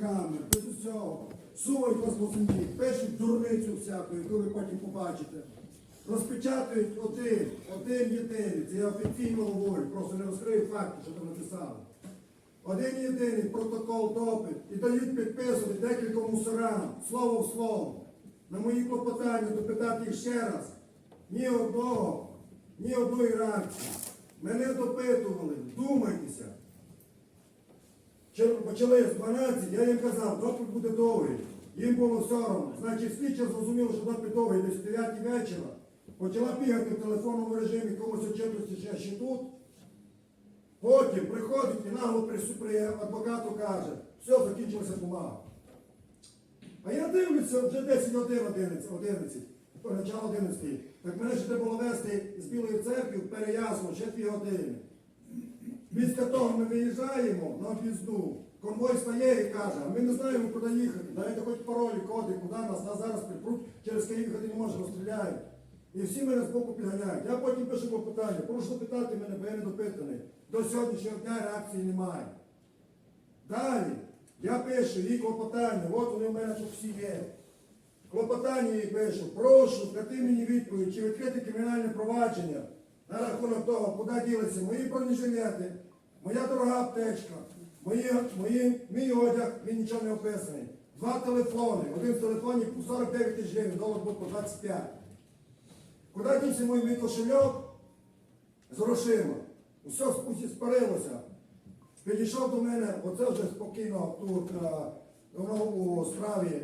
камер, без усього. Сувають вас землі, пишуть дурницю всяку, яку ви потім побачите. Розпечатують один, один єдиний, це я офіційно говорю, просто не розкрию факти, що там написали. Один єдиний протокол допит і дають підписувати декільком мусорам, слово в слово. На мої клопотання допитати їх ще раз. Ні одного, ні одної реакції. Мене допитували, думайтеся. Почали з 12, я їм казав, допит буде довгий. Їм було одно. Значить, слідча зрозуміло, що допит довгий десь в 9 вечора. Почала бігати в телефонному режимі, комусь очитується, що я ще тут. Потім приходить і нагло при, адвокату каже, все, закінчилася бумага. А я дивлюся, вже 10 годин 11, 11, то начало 11. Так мене ще треба було вести з Білої церкви в Переяслав ще 2 години. Після того ми виїжджаємо на об'їзду. Конвой стає і каже, а ми не знаємо, куди їхати. Дайте хоч паролі, коди, куди нас, нас зараз припруть, через Київ їхати не можемо, стріляють. І всі мене з боку підганяють. Я потім пишу питання, прошу питати мене, бо я не допитаний. До сьогоднішнього дня реакції немає. Далі я пишу їй клопотання, от вони в мене тут всі є. Клопотання їй пишу, прошу, дати мені відповідь, чи відкрити кримінальне провадження на рахунок того, куди ділися мої бронежилети, моя дорога аптечка, мої, мої, мій одяг, він нічого не описаний. Два телефони, один з телефонів по 49 тисяч гривень, долар був по 25. Куди дівся мій мій кошельок з грошима? Усе спарилося. Підійшов до мене, оце вже спокійно тут е, воно у справі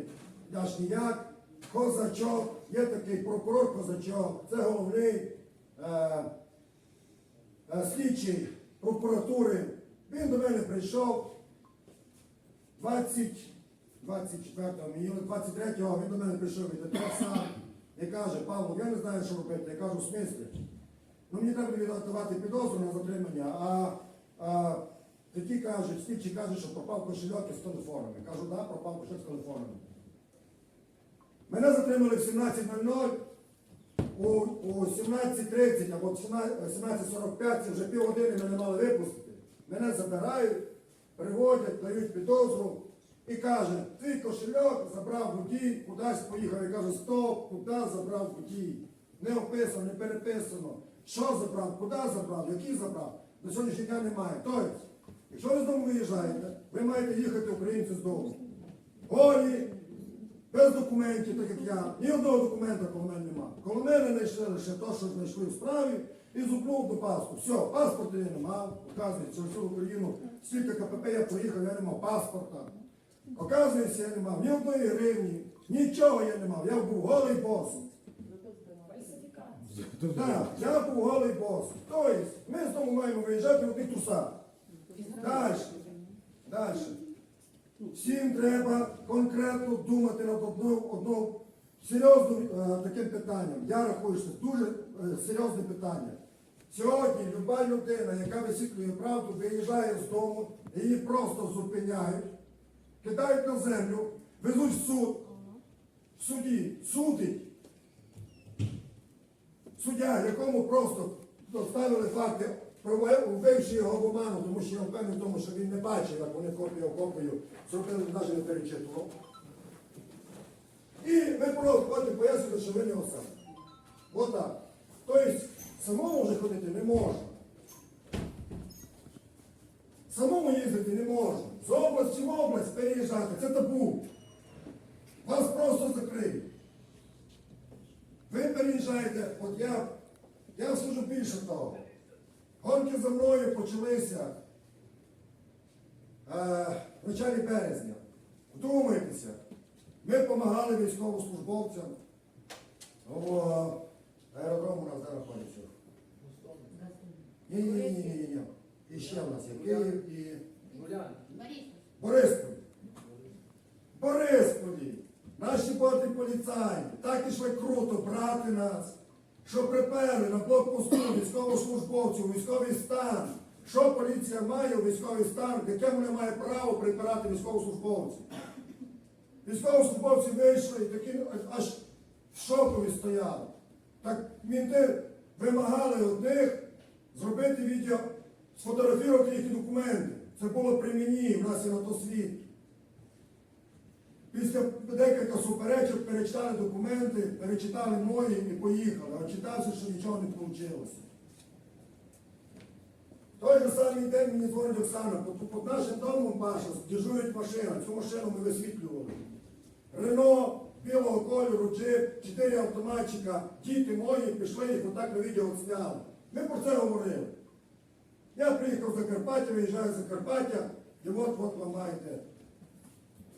Яшніяк, Козачок, є такий прокурор Козачок, це головний слідчий прокуратури. Він до мене прийшов 20, 24-го, мені 23-го він до мене прийшов від сам і каже, Павло, я не знаю, що робити. Я кажу, в смислі? Ну мені треба віддавати підозру на затримання, а, а тоді кажуть, слідчі кажуть, що пропав кошельок із телефонами. Кажу, так, да, пропав кошельок з телефонами. Мене затримали в 17.00, у, у 17.30 або 17.45, це вже півгодини мене мали випустити. Мене забирають, приводять, дають підозру і каже, твій кошельок забрав водій, кудись поїхав. Я кажу, стоп, куди забрав водій? Не описано, не переписано. Що забрав, куди забрав, який забрав? До сьогоднішнього дня немає. Тобто, якщо ви з дому виїжджаєте, ви маєте їхати українці з дому. Голі, без документів, так як я, ні одного документа коло мене немає. Коло мене знайшли лише те, що знайшли в справі, і зупнув до паспорту. Все, паспорту я не мав. Оказується, всю Україну, стільки КПП я поїхав, я не мав паспорта. Оказується, я не мав ні одної гривні, нічого я не мав. Я був голий бос. Так, я був голий бос. Тобто, ми з дому маємо виїжджати в одних трусах. Далі. Далі. Всім треба конкретно думати над одним одним серйозним е, таким питанням. Я рахую, що дуже е, серйозне питання. Сьогодні люба людина, яка висвітлює правду, виїжджає з дому, її просто зупиняють, кидають на землю, везуть в суд, в суді, судить. Суддя, якому просто доставили факти, вбивши його в оману, тому що я впевнений в тому, що він не бачив, як вони копію копію зробили, навіть не перечитував. І просто потім пояснюєте, що ви не осад. Отак. Тобто самому вже ходити не можна. Самому їздити не можна. З області в область переїжджати, це табу. Вас просто закриють. Ви переїжджаєте, от я, я скажу більше того. Гонки за мною почалися е, в початку березня. Вдумайтеся, ми допомагали військовослужбовцям. О, аеродром у нас зараз ходиться. Ні, ні, ні, ні, ні, ні. І ще в нас є Київ і Борисполь. Борисполі. Наші боти поліцаї так ішли круто брати нас, що приперли на блокпосту військовослужбовців, військовий стан. Що поліція має у військовий стан, яке вона має право припирати військовослужбовців? Військовослужбовці вийшли і такі аж в шокові стояли. Так мінти вимагали одних зробити відео, сфотографувати їхні документи. Це було при мені, в нас є на то світ. Після декілька суперечок перечитали документи, перечитали мої і поїхали. А читався, що нічого не вийшло. Той же самий день мені дзвонить Оксана, під, нашим домом Паша, дежурить машина, цю машину ми висвітлювали. Рено білого кольору, джип, чотири автоматчика, діти мої пішли їх отак на відео зняли. Ми про це говорили. Я приїхав з Закарпаття, виїжджаю з Закарпаття, і от от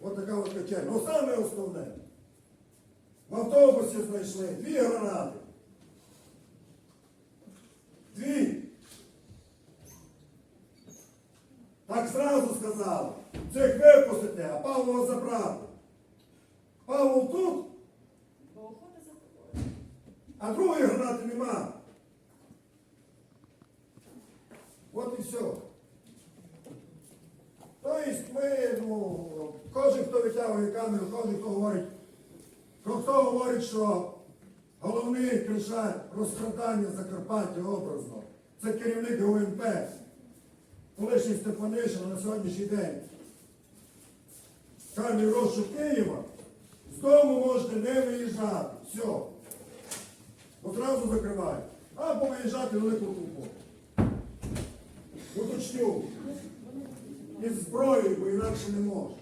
От така от качель. Ну саме основне. В автобусі знайшли дві гранати. Дві. Так зразу сказали. Цих випустите, а Павлова забрати. Павло тут, а другої гранати нема. От і все. Тобто ми, ну, хто витягує камеру, кожен, хто говорить, хто говорить, що головний кришак розкрадання Закарпаття образно, це керівник ГУНП, колишній Степанишин на сьогоднішній день. Камінь розшук Києва, з дому можете не виїжджати. Все. Одразу закривають. Або виїжджати велику толпу. Уточню. Із зброєю, бо інакше не може.